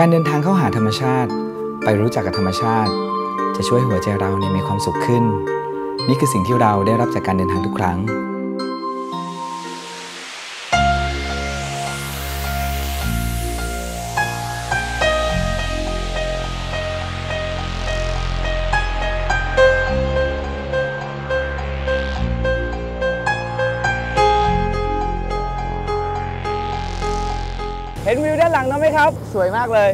การเดินทางเข้าหาธรรมชาติ ไปรู้จักกับธรรมชาติ จะช่วยห้หัวใจเราเนี่ยมีความสุขขึ้น นี่คือสิ่งที่เราได้รับจากการเดินทางทุกครั้ง เห็นวิวด้านหลังนะไหมครับ สวยมากเลย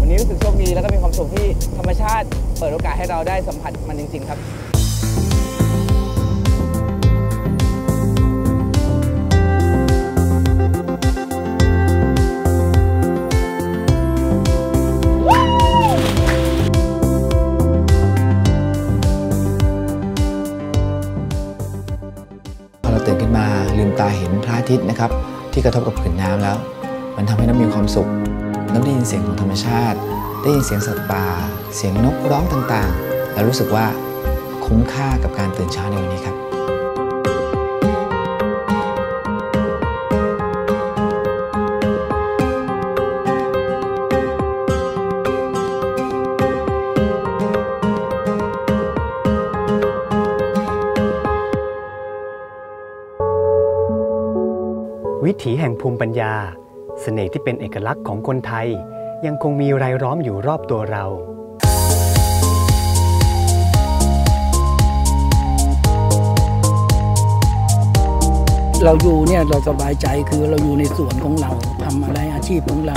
วันนี้รู้สึกโชคดีแล้วก็มีความสุขที่ธรรมชาติ เปิดโอกาสให้เราได้สัมผัสมันจริง ๆ ครับ เห็นพระอาทิตย์นะครับที่กระทบกับผืนน้ำแล้ว มันทำให้น้ำมีความสุข น้ำได้ยินเสียงของธรรมชาติ ได้ยินเสียงสัตว์ป่า เสียงนกร้องต่างๆ แล้วรู้สึกว่าคุ้มค่ากับการตื่นเช้าในวันนี้ครับ วิถีแห่งภูมิปัญญา เสน่ห์ที่เป็นเอกลักษณ์ของคนไทย ยังคงมีรายล้อมอยู่รอบตัวเราเราอยู่เนี่ยเราสบายใจคือเราอยู่ในสวนของเราทำอะไรอาชีพของเรา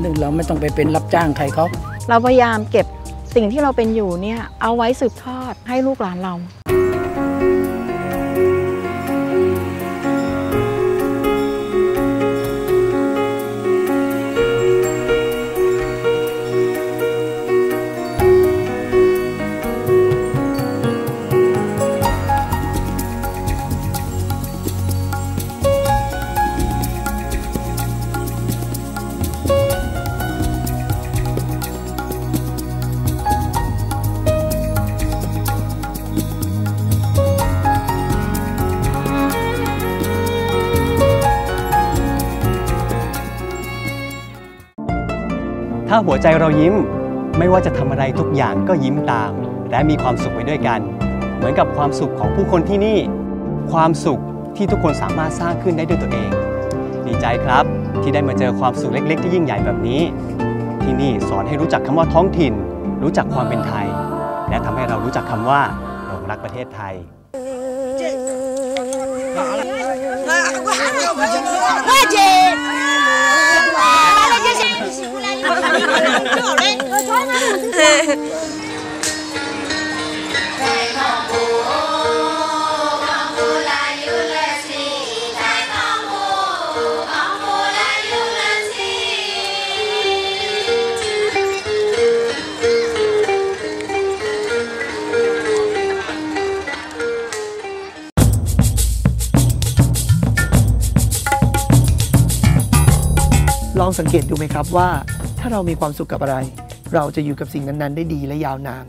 หนึ่งเราไม่ต้องไปเป็นรับจ้างใครเขาเราพยายามเก็บสิ่งที่เราเป็นอยู่เนี่ยเอาไว้สืบทอดให้ลูกหลานเรา ถ้าหัวใจเรายิ้ม ไม่ว่าจะทำอะไรทุกอย่างก็ยิ้มตาม และมีความสุขไปด้วยกัน เหมือนกับความสุขของผู้คนที่นี่ ความสุขที่ทุกคนสามารถสร้างขึ้นได้ด้วยตัวเอง ดีใจครับที่ได้มาเจอความสุขเล็ก ๆ ที่ยิ่งใหญ่แบบนี้ ที่นี่สอนให้รู้จักคำว่าท้องถิ่น รู้จักความเป็นไทย และทำให้เรารู้จักคำว่าหลงรักประเทศไทย ลองสังเกตดูไหมครับว่า ถ้าเรามีความสุขกับอะไร เราจะอยู่กับสิ่งนั้นๆ ได้ดีและยาวนาน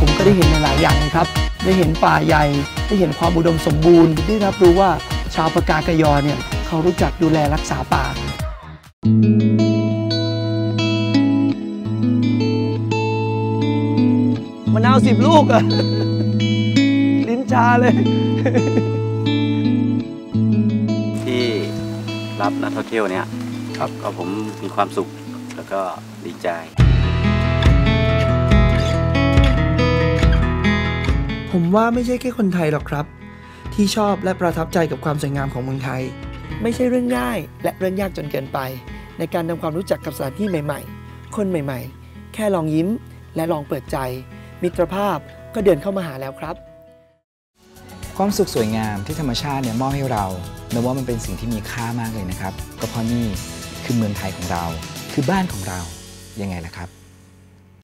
ผมก็ได้เห็นหลายอย่างครับ ได้เห็นป่าใหญ่ ได้เห็นความอุดมสมบูรณ์ ได้รับรู้ว่าชาวปากากยอเนี่ย เขารู้จักดูแลรักษาป่า มะนาวสิบลูกอะลิ้นชาเลย ที่รับนักท่องเที่ยวเนี่ยครับก็ผมมีความสุขแล้วก็ดีใจ ผมว่าไม่ใช่แค่คนไทยหรอกครับ ที่ชอบและประทับใจกับความสวยงามของเมืองไทย ไม่ใช่เรื่องง่าย และเรื่องยากจนเกินไป ในการทำความรู้จักกับสถานที่ใหม่ ๆ คนใหม่ๆ แค่ลองยิ้มและลองเปิดใจ มิตรภาพก็เดินเข้ามาหาแล้วครับ ความสุขสวยงามที่ธรรมชาติเนี่ยมอบให้เรานับว่ามันเป็นสิ่งที่มีค่ามากเลยนะครับ ก็เพราะนี่คือเมืองไทยของเรา คือบ้านของเรายังไงล่ะครับ